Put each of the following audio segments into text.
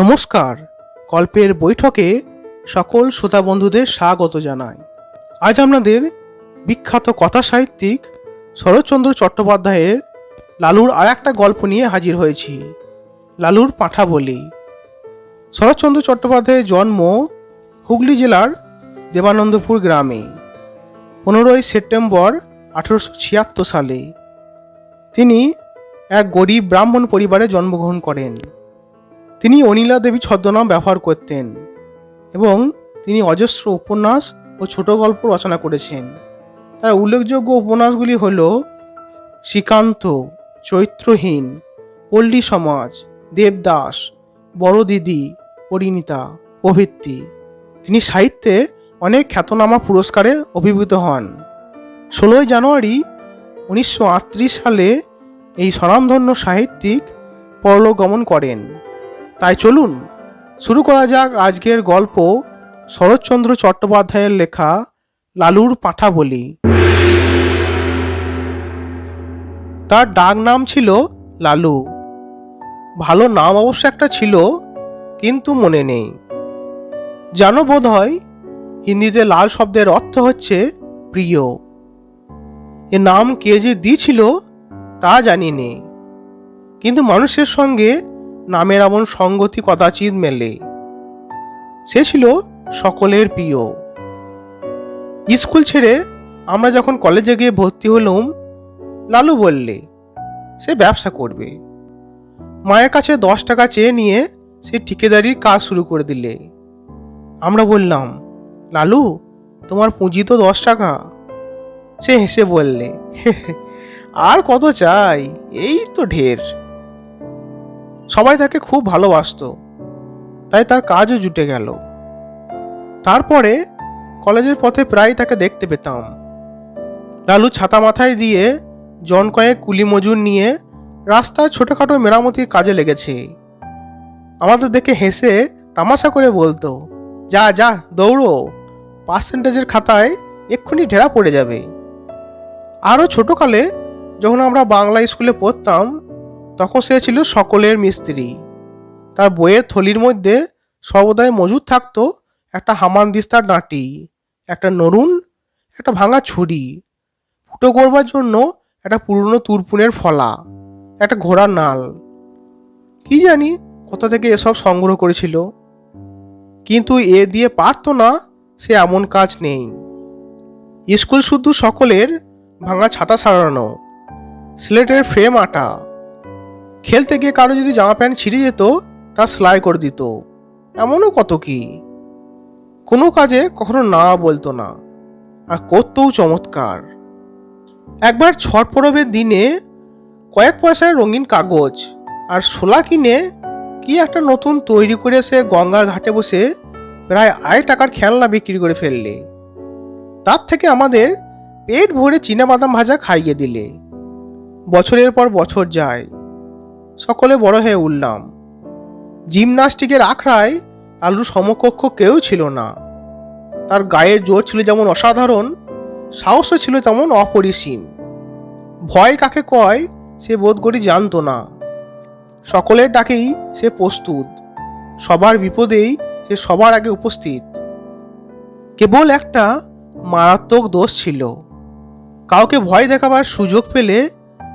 নমস্কার। গল্পের বৈঠকে সকল শ্রোতা বন্ধুদের স্বাগত জানাই। আজ আপনাদের বিখ্যাত কথা সাহিত্যিক শরৎচন্দ্র চট্টোপাধ্যায়ের লালুর আর একটা গল্প নিয়ে হাজির হয়েছি, লালুর পাঁঠা বলি শরৎচন্দ্র চট্টোপাধ্যায়ের জন্ম হুগলি জেলার দেবানন্দপুর গ্রামে, পনেরোই সেপ্টেম্বর আঠেরোশো ছিয়াত্তর সালে। তিনি এক গরিব ব্রাহ্মণ পরিবারে জন্মগ্রহণ করেন। তিনি অনিলা দেবী ছদ্মনাম ব্যবহার করতেন এবং তিনি অজস্র উপন্যাস ও ছোট গল্প রচনা করেছেন। তার উল্লেখযোগ্য উপন্যাসগুলি হল শ্রীকান্ত, চরিত্রহীন, পল্লী সমাজ, দেবদাস বড় দিদি পরিণীতা, প্রভৃতি। তিনি সাহিত্যে অনেক খ্যাতনামা পুরস্কারে অভিভূত হন। ষোলোই জানুয়ারি উনিশশো আটত্রিশ সালে এই স্বনামধন্য সাহিত্যিক পরলোক গমন করেন। তাই চলুন শুরু করা যাক আজকের গল্প শরৎচন্দ্র চট্টোপাধ্যায়ের লেখা লালুর পাঁঠা বলি তার ডাক নাম ছিল লালু। ভালো নাম অবশ্য একটা ছিল, কিন্তু মনে নেই। জানো বোধ হয় হিন্দিতে লাল শব্দের অর্থ হচ্ছে প্রিয়। এ নাম কে যে দিয়েছিল তা জানি নেই। কিন্তু মানুষের সঙ্গে নামের এমন সঙ্গতি কদাচিৎ মেলে। সে ছিল সকলের প্রিয়। স্কুল ছেড়ে আমরা যখন কলেজে গিয়ে ভর্তি হলুম, লালু বললে, সে ব্যবসা করবে। মায়ের কাছে দশ টাকা চেয়ে নিয়ে সে ঠিকাদারির কাজ শুরু করে দিলে। আমরা বললাম, লালু, তোমার পুঁজি তো দশ টাকা। সে হেসে বললে আর কত চাই? এই তো ঢের। সবাই তাকে খুব ভালোবাসতো। তাই তার কাজও জুটে গেল। তারপরে কলেজের পথে প্রায় তাকে দেখতে পেতাম। লালু ছাতা মাথায় দিয়ে জন কয়েক কুলি মজুর নিয়ে রাস্তায় ছোটোখাটো মেরামতির কাজে লেগেছে। আমাদের দেখে হেসে তামাশা করে বলতো, যা যা, দৌড়ো। পার্সেন্টেজের খাতায় এক্ষুনি ঢেরা পড়ে যাবে। আরও ছোটোকালে যখন আমরা বাংলা স্কুলে পড়তাম তখন সে ছিল সকলের মিস্ত্রি। তার বইয়ের থলির মধ্যে সর্বদাই মজুদ থাকতো একটা হামানদিস্তার ডাঁটি একটা নরুন, একটা ভাঙা ছুরি, ফুটো করবার জন্য একটা পুরনো তুরপুনের ফলা, একটা ঘোড়ার নাল। কি জানি কোথা থেকে এসব সংগ্রহ করেছিল। কিন্তু এ দিয়ে পারতো না, সে এমন কাজ নেই। স্কুল শুদ্ধ সকলের ভাঙা ছাতা সারানো, স্লেটের ফ্রেম আটা খেলতে গিয়ে কারও যদি জামা প্যান্ট ছিঁড়ে যেত, তা সেলাই করে দিত। এমনও কত কি? কোনো কাজে কখনো না বলতো না। আর করতেও চমৎকার। একবার ছট পরবের দিনে কয়েক পয়সায় রঙিন কাগজ আর শোলা কিনে কি একটা নতুন তৈরি করে সে গঙ্গার ঘাটে বসে প্রায় আড়াই টাকার খেলনা বিক্রি করে ফেললে। তার থেকে আমাদের পেট ভরে বাদাম ভাজা খাইয়ে দিলে। বছরের পর বছর যায়। সকলে বড় হয়ে উঠলাম। জিমনাস্টিকের আখড়ায় লালুর সমকক্ষ কেউ ছিল না। তার গায়ের জোর ছিল যেমন অসাধারণ, সাহসও ছিল তেমন অপরিসীম। ভয় কাকে কয়, সে বোধ করি জানতো না। সকলের ডাকেই সে প্রস্তুত। সবার বিপদেই সে সবার আগে উপস্থিত। কেবল একটা মারাত্মক দোষ ছিল। কাউকে ভয় দেখাবার সুযোগ পেলে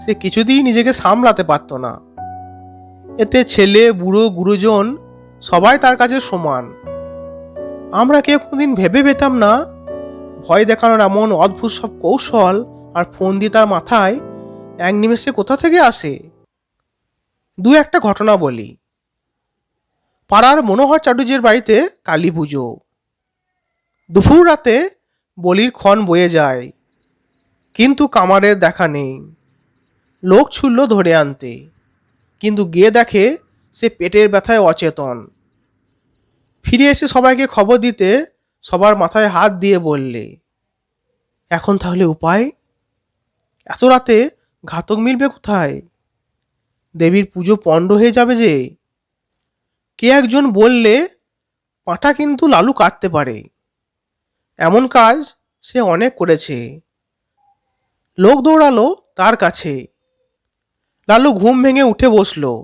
সে কিছুতেই নিজেকে সামলাতে পারত না। এতে ছেলে, বুড়ো, গুরুজন সবাই তার কাছে সমান। আমরা কেউ কোনোদিন ভেবে পেতাম না। ভয় দেখানোর এমন অদ্ভুত সব কৌশল আর ফোন দিয়ে তার মাথায় এক নিমেষে কোথা থেকে আসে? দু একটা ঘটনা বলি। পাড়ার মনোহর চাটুর্যের বাড়িতে কালী পুজো। দুপুর রাতে বলির ক্ষণ বয়ে যায়, কিন্তু কামারের দেখা নেই। লোক ছুড়ল ধরে আনতে। কিন্তু গিয়ে দেখে সে পেটের ব্যথায় অচেতন। ফিরে এসে সবাইকে খবর দিতে সবার মাথায় হাত দিয়ে বললে, এখন তাহলে উপায়? এত রাতে ঘাতক মিলবে কোথায়? দেবীর পুজো পণ্ড হয়ে যাবে যে? কে একজন বললে পাঁঠা কিন্তু লালু কাটতে পারে। এমন কাজ সে অনেক করেছে। লোক দৌড়ালো তার কাছে। লালু ঘুম ভেঙে উঠে বসল।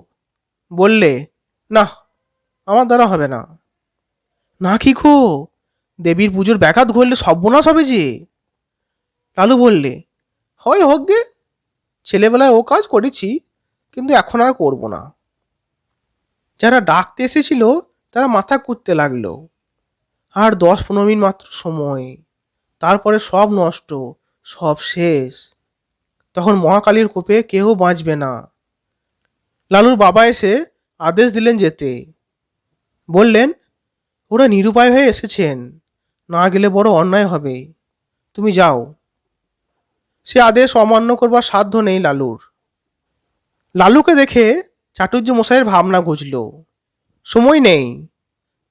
বললে, না, আমার দ্বারা হবে না। না কি খো দেবীর পুজোর ব্যাঘাত ঘটলে সর্বনাশ হবে যে? লালু বললে, হয় হোক গে, ছেলেবেলায় ও কাজ করেছি, কিন্তু এখন আর করব না। যারা ডাকতে এসেছিল, তারা মাথা কুটতে লাগল। আর দশ পনেরো মিনিট মাত্র সময়। তারপরে সব নষ্ট, সব শেষ। তখন মহাকালীর কোপে কেউ বাঁচবে না। লালুর বাবা এসে আদেশ দিলেন যেতে। বললেন, ওরা নিরুপায় হয়ে এসেছেন। না গেলে বড় অন্যায় হবে। তুমি যাও। সে আদেশ অমান্য করবার সাধ্য নেই লালুর। লালুকে দেখে চাটুর্য মশাইয়ের ভাবনা বুঝল সময় নেই।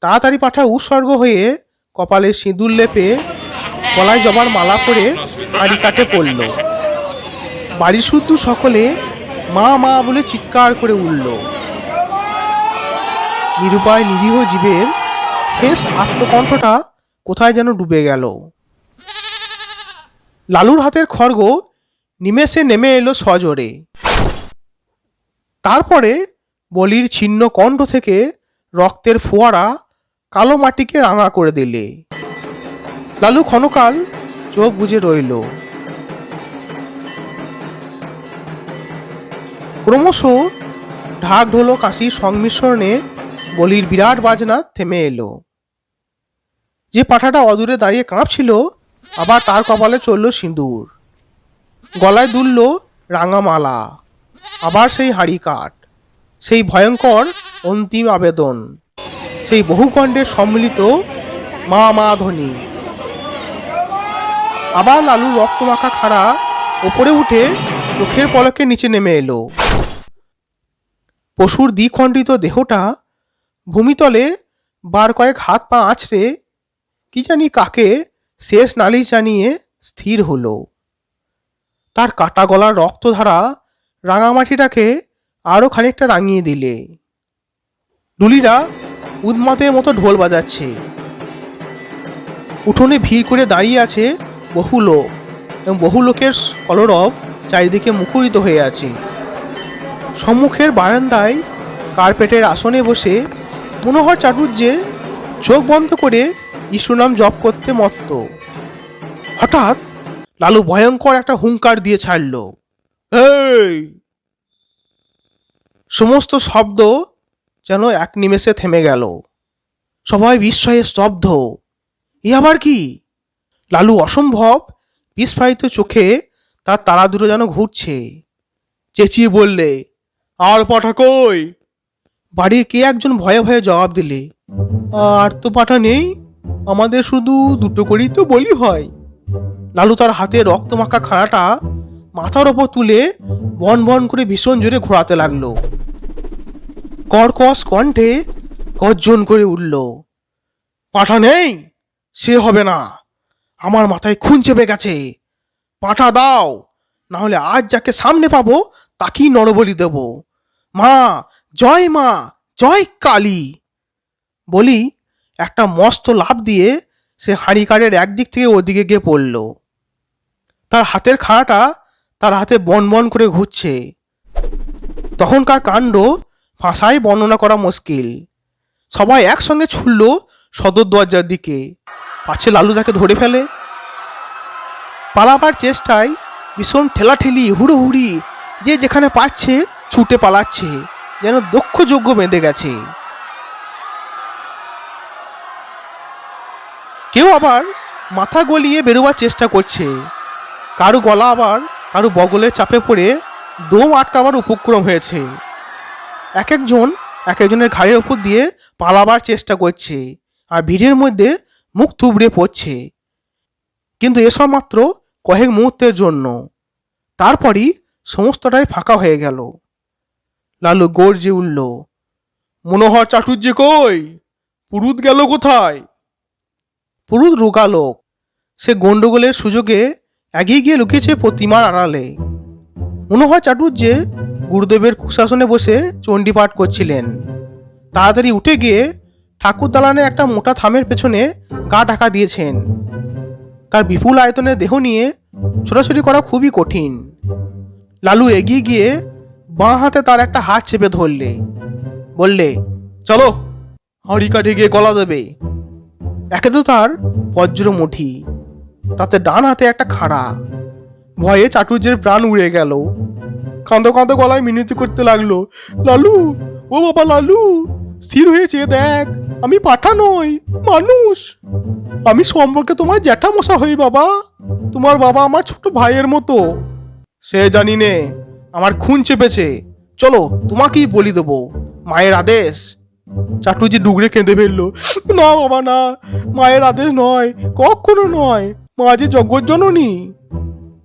তাড়াতাড়ি পাঠা উৎসর্গ হয়ে কপালে সিঁদুর লেপে গলায় জবার মালা পরে হাড়ি কাটে পড়ল। বাড়ি শুদ্ধ সকলে মা মা বলে চিৎকার করে উঠল। নিরুপায় নিরীহ জীবের শেষ আত্মকণ্ঠটা কোথায় যেন ডুবে গেল। লালুর হাতের খড়গ নিমেষে নেমে এলো সজোরে। তারপরে বলির ছিন্ন কণ্ঠ থেকে রক্তের ফোয়ারা কালো মাটিকে রাঙা করে দিলে। লালু ক্ষণকাল চোখ বুজে রইল। ক্রমশ ঢাক ঢোলো কাশির সংমিশ্রণে বলির বিরাট বাজনা থেমে এলো। যে পাঠাটা অদূরে দাঁড়িয়ে কাঁপছিল, আবার তার কপালে চলল সিঁদুর। গলায় দুলল রাঙা মালা আবার সেই হাড়ি কাঠ, সেই ভয়ঙ্কর অন্তিম আবেদন, সেই বহুকণ্ঠের সম্মিলিত মা মা ধ্বনি। আবার লালুর রক্তমাখা খাড়া ওপরে উঠে চোখের পলকে নিচে নেমে এলো। পশুর দ্বিখণ্ডিত দেহটা ভূমিতলে বার কয়েক হাত পা আছড়ে কি জানি কাকে শেষ নালিশ জানিয়ে স্থির হলো। তার কাটা গলার রক্তধারা রাঙামাটিটাকে আরও খানিকটা রাঙিয়ে দিলে। ডুলিরা উন্মাতের মতো ঢোল বাজাচ্ছে। উঠোনে ভিড় করে দাঁড়িয়ে আছে বহু লোক এবং বহু লোকের কলরব চারিদিকে মুখরিত হয়ে আছে। সম্মুখের বারান্দায় কার্পেটের আসনে বসে মনোহর চাটুর্যে চোখ বন্ধ করে ঈশ্বরনাম জপ করতে মত্ত। হঠাৎ লালু ভয়ঙ্কর একটা হুঙ্কার দিয়ে ছাড়ল, এই! সমস্ত শব্দ যেন এক নিমেষে থেমে গেল। সবাই বিস্ময়ে স্তব্ধ, এ আবার কি? লালু অসম্ভব বিস্ফারিত চোখে তার তারা দুটো যেন ঘুরছে। চেঁচিয়ে বললে আর পাঠা কই? বাড়ির কে একজন ভয়ে ভয়ে জবাব দিলে, আর তো পাঠা নেই, আমাদের শুধু দুটো করেই তো বলি হয়। লালু তার হাতে রক্তমাখা খাড়াটা মাথার ওপর তুলে বন বন করে ভীষণ জোরে ঘোরাতে লাগল। কর্কশ কণ্ঠে গর্জন করে উঠল, পাঠা নেই, সে হবে না, আমার মাথায় খুন চেপে গেছে। পাঠা দাও, না হলে আজ যাকে সামনে পাবো তাকেই নরবলি দেব। মা, জয় মা, জয় কালী। বলি একটা মস্ত লাভ দিয়ে সে হাঁড়ি কাঠের একদিক থেকে ওদিকে গিয়ে পড়ল। তার হাতের খাড়াটা তার হাতে বন বন করে ঘুরছে। তখনকার কাণ্ড ভাষায় বর্ণনা করা মুশকিল। সবাই একসঙ্গে ছুটল সদর দরজার দিকে। পাছে লালু তাকে ধরে ফেলে। পালাবার চেষ্টায় ভীষণ ঠেলাঠেলি, হুড়োহুড়ি যে যেখানে পাচ্ছে ছুটে পালাচ্ছে, যেন দক্ষ যোগ্য বেঁধে গেছে। কেউ আবার মাথা গলিয়ে বেরোবার চেষ্টা করছে। কারও গলা আবার কারও বগলে চাপে পড়ে দম আটকাবার উপক্রম হয়েছে। এক একজন এক একজনের ঘাড়ের ওপর দিয়ে পালাবার চেষ্টা করছে আর ভিড়ের মধ্যে মুখ থুবড়ে পড়ছে। কিন্তু এসব মাত্র কয়েক মুহূর্তের জন্য। তারপরই সমস্তটাই ফাঁকা হয়ে গেল। লালু গর্জে উঠল, মনোহর চাটুর্যে কই? পুরুত গেল কোথায়? পুরুত রোগা লোক, সে গন্ডগোলের সুযোগে এগিয়ে গিয়ে লুকিয়েছে প্রতিমার আড়ালে। মনোহর চাটুর্যে গুরুদেবের কুশাসনে বসে চণ্ডীপাঠ করছিলেন। তাড়াতাড়ি উঠে গিয়ে ঠাকুর দালানে একটা মোটা থামের পেছনে গা ঢাকা দিয়েছেন। তার বিপুল আয়তনের দেহ নিয়ে ছোটাছুটি করা খুবই কঠিন। লালু এগিয়ে গিয়ে বাঁ হাতে তার একটা হাত চেপে ধরলে। বললে, চলো, হাঁড়ি কাঠে গিয়ে গলা দেবে। একে তো তার বজ্র মুঠি তাতে ডান হাতে একটা খাড়া। ভয়ে চাটুর্যের প্রাণ উড়ে গেল। কাঁদো কাঁদো গলায় মিনতি করতে লাগল, লালু, ও বাবা লালু, স্থির হয়েছে, দেখ, আমি পাঠা নই, মানুষ। আমি সম্পর্কে তোমার জ্যাঠামশা হই বাবা, তোমার বাবা আমার ছোট ভাইয়ের মতো। সে জানি নে আমার খুন চেপেছে। চলো, তোমাকেই বলি দেবো। মায়ের আদেশ। চাটুজি ডুগরে কেঁদে ফেলল, না বাবা, না। মায়ের আদেশ নয়, কখনো নয়। মা যে জগৎজননী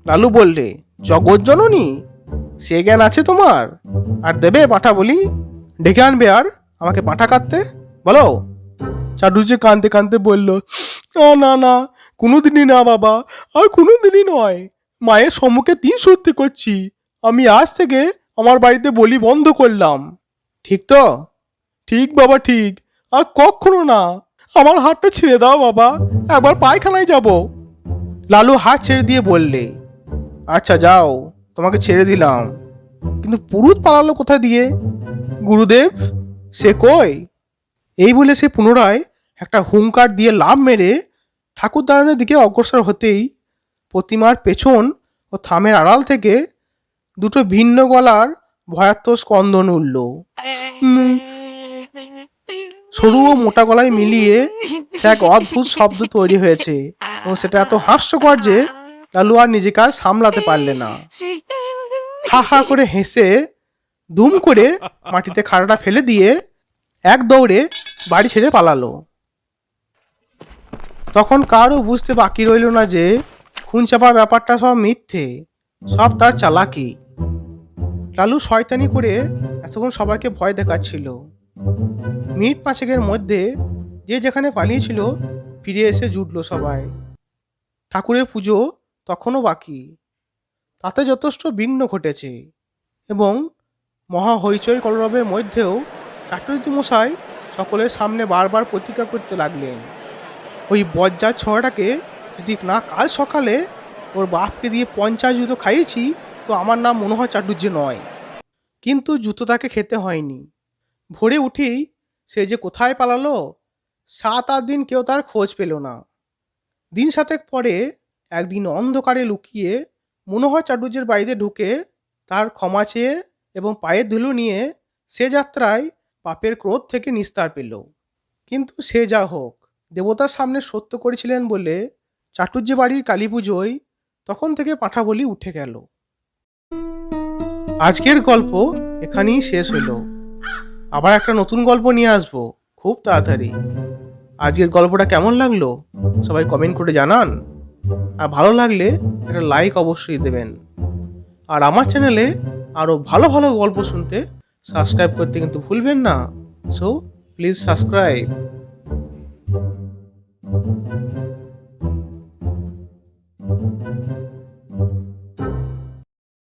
লালু বললে জগৎজননী সে জ্ঞান আছে তোমার? আর দেবে পাঠা বলি? ডেকে আনবে আর আমাকে পাঠা কাটতে? বলো। চাটুজি কাঁদতে কানতে বলল, না না না। কোনোদিনই না বাবা, আর কোনোদিনই নয়। মায়ের সম্মুখে তিন সত্যি করছি। আমি আজ থেকে আমার বাড়িতে বলি বন্ধ করলাম। ঠিক তো? ঠিক বাবা, ঠিক। আর কখনো না। আমার হাতটা ছেড়ে দাও বাবা। একবার পায়খানায় যাব। লালু হাত ছেড়ে দিয়ে বললে আচ্ছা যাও। তোমাকে ছেড়ে দিলাম। কিন্তু পুরুত পালালো কোথায় দিয়ে? গুরুদেব, সে কই? এই বলে সে পুনরায় একটা হুঙ্কার দিয়ে লাভ মেরে ঠাকুরদালানের দিকে অগ্রসর হতেই প্রতিমার পেছন ও থামের আড়াল থেকে দুটো ভিন্ন গলার ভয়াত্ম স্কন্দন উঠল। সরু ও মোটা গলায় মিলিয়ে সে এক অদ্ভুত শব্দ তৈরি হয়েছে এবং সেটা এত হাস্যকর যে লালু আর নিজেকে আর সামলাতে পারলে না। হা হা করে হেসে দুম করে মাটিতে খাড়াটা ফেলে দিয়ে এক দৌড়ে বাড়ি ছেড়ে পালালো। তখন কারও বুঝতে বাকি রইল না যে খুন চাপা ব্যাপারটা সব মিথ্যে, সব তার চালাকি। লালু শয়তানি করে এতক্ষণ সবাইকে ভয় দেখাচ্ছিল। মিনিট পাঁচেকের মধ্যে যে যেখানে পালিয়েছিল, ফিরে এসে জুটলো সবাই। ঠাকুরের পুজো তখনও বাকি। তাতে যথেষ্ট বিঘ্ন ঘটেছে এবং মহা হইচই কলরবের মধ্যেও চাটুর্য মশাই সকলের সামনে বারবার প্রতিজ্ঞা করতে লাগলেন। ওই বজ্জার ছোঁয়াটাকে যদি না, কাল সকালে ওর বাপকে দিয়ে পঞ্চাশ জুতো খাইয়েছি, তো আমার নাম মনে হয় চাটুর্য নয়। কিন্তু জুতো তাকে খেতে হয়নি। ভোরে উঠেই সে যে কোথায় পালালো, সাত আট দিন কেউ তার খোঁজ পেল না। দিন সাতেক পরে একদিন অন্ধকারে লুকিয়ে মনোহর চাটুর্যের বাড়িতে ঢুকে তার ক্ষমা চেয়ে এবং পায়ের ধুলো নিয়ে সে যাত্রায় পাপের ক্রোধ থেকে নিস্তার পেল। কিন্তু সে যা হোক, দেবতার সামনে সত্য করেছিলেন বলে চাটুর্য বাড়ির কালী পুজোয় তখন থেকে পাঠা বলি উঠে গেল। আজকের গল্প এখানেই শেষ হলো। আবার একটা নতুন গল্প নিয়ে আসব, খুব তাড়াতাড়ি। আজকের গল্পটা কেমন লাগল সবাই কমেন্ট করে জানান। আর ভালো লাগলে একটা লাইক অবশ্যই দেবেন। আর আমার চ্যানেলে আরও ভালো ভালো গল্প শুনতে সাবস্ক্রাইব করতে কিন্তু ভুলবেন না। So please subscribe